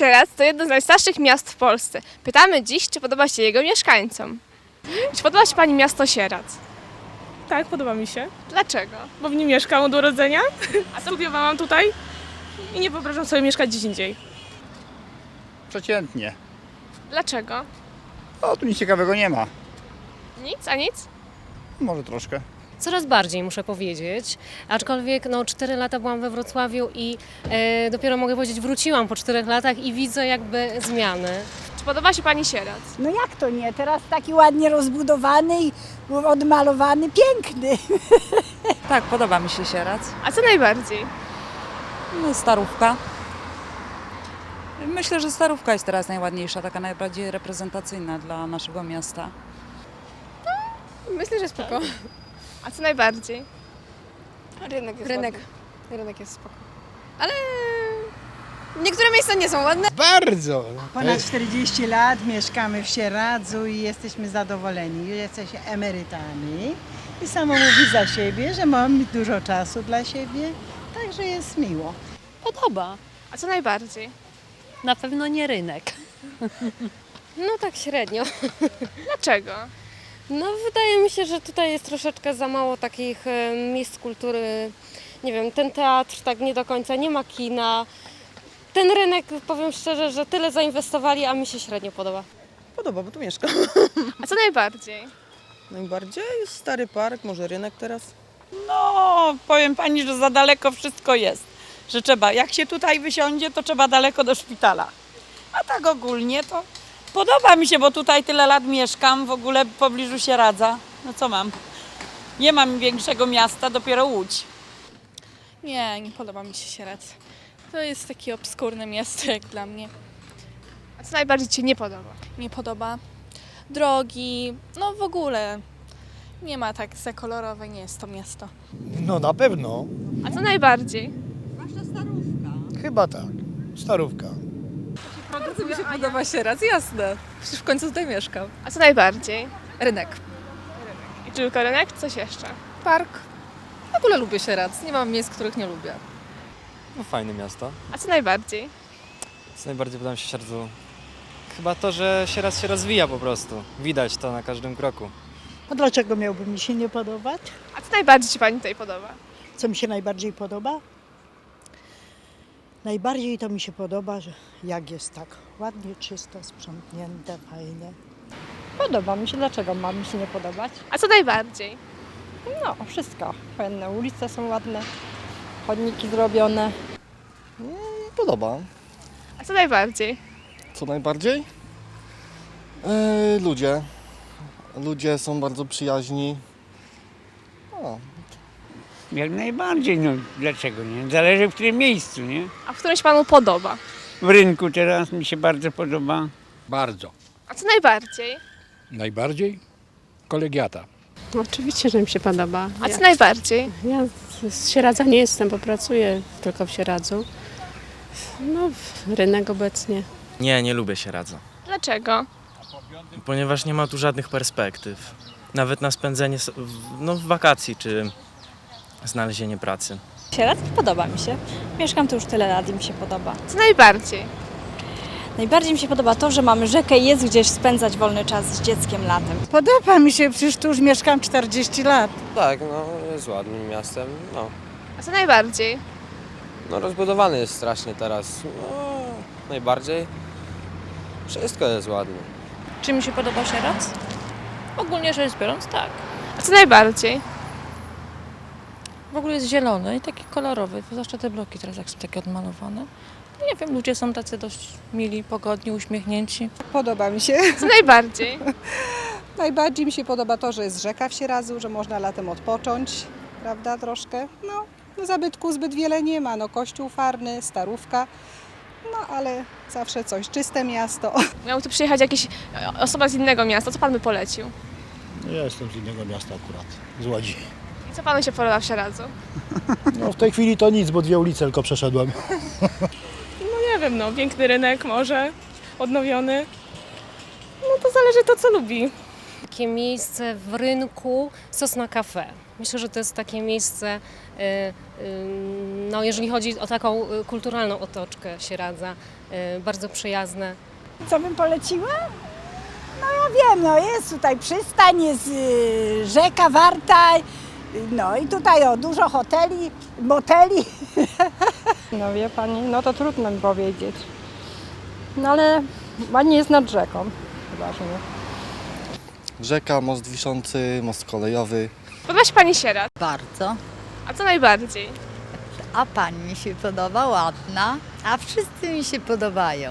Sieradz to jedno z najstarszych miast w Polsce. Pytamy dziś, czy podoba się jego mieszkańcom. Czy podoba się Pani miasto Sieradz? Tak, podoba mi się, Dlaczego? bo w nim mieszkam od urodzenia, a studiowałam tutaj i nie wyobrażam sobie mieszkać gdzieś indziej. Przeciętnie. Dlaczego? O, tu nic ciekawego nie ma. Nic, a nic? Może troszkę. Coraz bardziej muszę powiedzieć, aczkolwiek no 4 lata byłam we Wrocławiu i e, dopiero mogę powiedzieć wróciłam po 4 latach i widzę jakby zmiany. Czy podoba się Pani Sieradz? No jak to nie? Teraz taki ładnie rozbudowany i odmalowany, piękny. Tak, podoba mi się Sieradz. A co najbardziej? No, starówka. Myślę, że starówka jest teraz najładniejsza, taka najbardziej reprezentacyjna dla naszego miasta. Myślę, że spoko. A co najbardziej? Rynek jest Rynek. Rynek jest spoko. Ale niektóre miejsca nie są ładne. Bardzo. Ponad 40 lat mieszkamy w Sieradzu i jesteśmy zadowoleni. Jesteśmy emerytami i samo mówi za siebie, że mam dużo czasu dla siebie, także jest miło. Podoba. A co najbardziej? Na pewno nie rynek. No tak średnio. Dlaczego? No wydaje mi się, że tutaj jest troszeczkę za mało takich e, miejsc kultury. Nie wiem, ten teatr tak nie do końca, nie ma kina. Ten rynek, powiem szczerze, że tyle zainwestowali, a mi się średnio podoba. Podoba, bo tu mieszkam. A co najbardziej? Najbardziej stary park, może rynek teraz. No, powiem pani, że za daleko wszystko jest. Że trzeba, jak się tutaj wysiądzie, to trzeba daleko do szpitala. A tak ogólnie to podoba mi się, bo tutaj tyle lat mieszkam, w ogóle w pobliżu się radza. No co mam? Nie mam większego miasta, dopiero Łódź. Nie, nie podoba mi się Sieradz. To jest takie obskurne miasto jak dla mnie. A co najbardziej Ci nie podoba? Nie podoba. Drogi, no w ogóle nie ma tak za kolorowe, nie jest to miasto. No na pewno. A co najbardziej? Chyba tak. Starówka. Bardzo mi się podoba Sieradz, jasne. Przecież w końcu tutaj mieszkam. A co najbardziej? Rynek. I tylko rynek? Coś jeszcze? Park. W ogóle lubię Sieradz. Nie mam miejsc, których nie lubię. No fajne miasto. A co najbardziej? Co najbardziej podoba mi się Siardzu? Chyba to, że Sieradz się rozwija po prostu. Widać to na każdym kroku. A dlaczego miałby mi się nie podobać? A co najbardziej Ci Pani tutaj podoba? Co mi się najbardziej podoba? Najbardziej to mi się podoba, że jak jest tak ładnie, czysto, sprzątnięte, fajnie. Podoba mi się. Dlaczego ma mi się nie podobać? A co najbardziej? No, wszystko. Fajne ulice są ładne, chodniki zrobione. Podoba. A co najbardziej? Co najbardziej? E, ludzie. Ludzie są bardzo przyjaźni. O, Jak najbardziej, no dlaczego nie? Zależy w którym miejscu, nie? A w którym się Panu podoba? W rynku teraz mi się bardzo podoba. bardzo. A co najbardziej? Najbardziej? Kolegiata. Oczywiście, że mi się podoba. A co najbardziej? Ja z Sieradza nie jestem, bo pracuję tylko w Sieradzu. No, rynek obecnie. Nie, nie lubię Sieradza. Dlaczego? Ponieważ nie ma tu żadnych perspektyw. Nawet na spędzenie s- w- no, wakacji czy znalezienie pracy. Sieradz podoba mi się. Mieszkam tu już tyle lat i mi się podoba. Co najbardziej? Najbardziej mi się podoba to, że mamy rzekę i jest gdzieś spędzać wolny czas z dzieckiem latem. Podoba mi się, przecież tu już mieszkam 40 lat. Tak, no jest ładnym miastem. No, A co najbardziej? no rozbudowany jest strasznie teraz. No, najbardziej. Wszystko jest ładne. Czy mi się podoba Sieradz? Ogólnie rzecz biorąc, tak. A co najbardziej? W ogóle jest zielony i taki kolorowy, zwłaszcza te bloki teraz jak są takie odmalowane. Nie wiem, ludzie są tacy dość mili, pogodni, uśmiechnięci. Podoba mi się. Najbardziej? Najbardziej mi się podoba to, że jest rzeka w Sieradzu, że można latem odpocząć, prawda, troszkę. No, zabytku zbyt wiele nie ma. No, kościół farny, starówka. No, ale zawsze coś. Czyste miasto. Miał tu przyjechać jakiś osoba z innego miasta. Co Pan by polecił? Ja jestem z innego miasta akurat. Z Łodzi. I co Panu się podoba w Sieradzu? No w tej chwili to nic, bo dwie ulice tylko przeszedłem. No nie wiem, no, piękny rynek może, odnowiony. No to zależy to, co lubi. Takie miejsce w rynku Sosna Cafe. Myślę, że to jest takie miejsce, y, y, no jeżeli chodzi o taką y, kulturalną otoczkę Sieradza, bardzo przyjazne. Co bym poleciła? No ja wiem, no jest tutaj przystań, jest rzeka Warta, no i tutaj o, dużo hoteli, moteli. No wie pani, no to trudno mi powiedzieć. No ale ładnie jest nad rzeką, chyba, że nie. Rzeka, most wiszący, most kolejowy. Podoba się pani Sieradz? Bardzo. A co najbardziej? A pani mi się podoba, ładna, a wszyscy mi się podobają.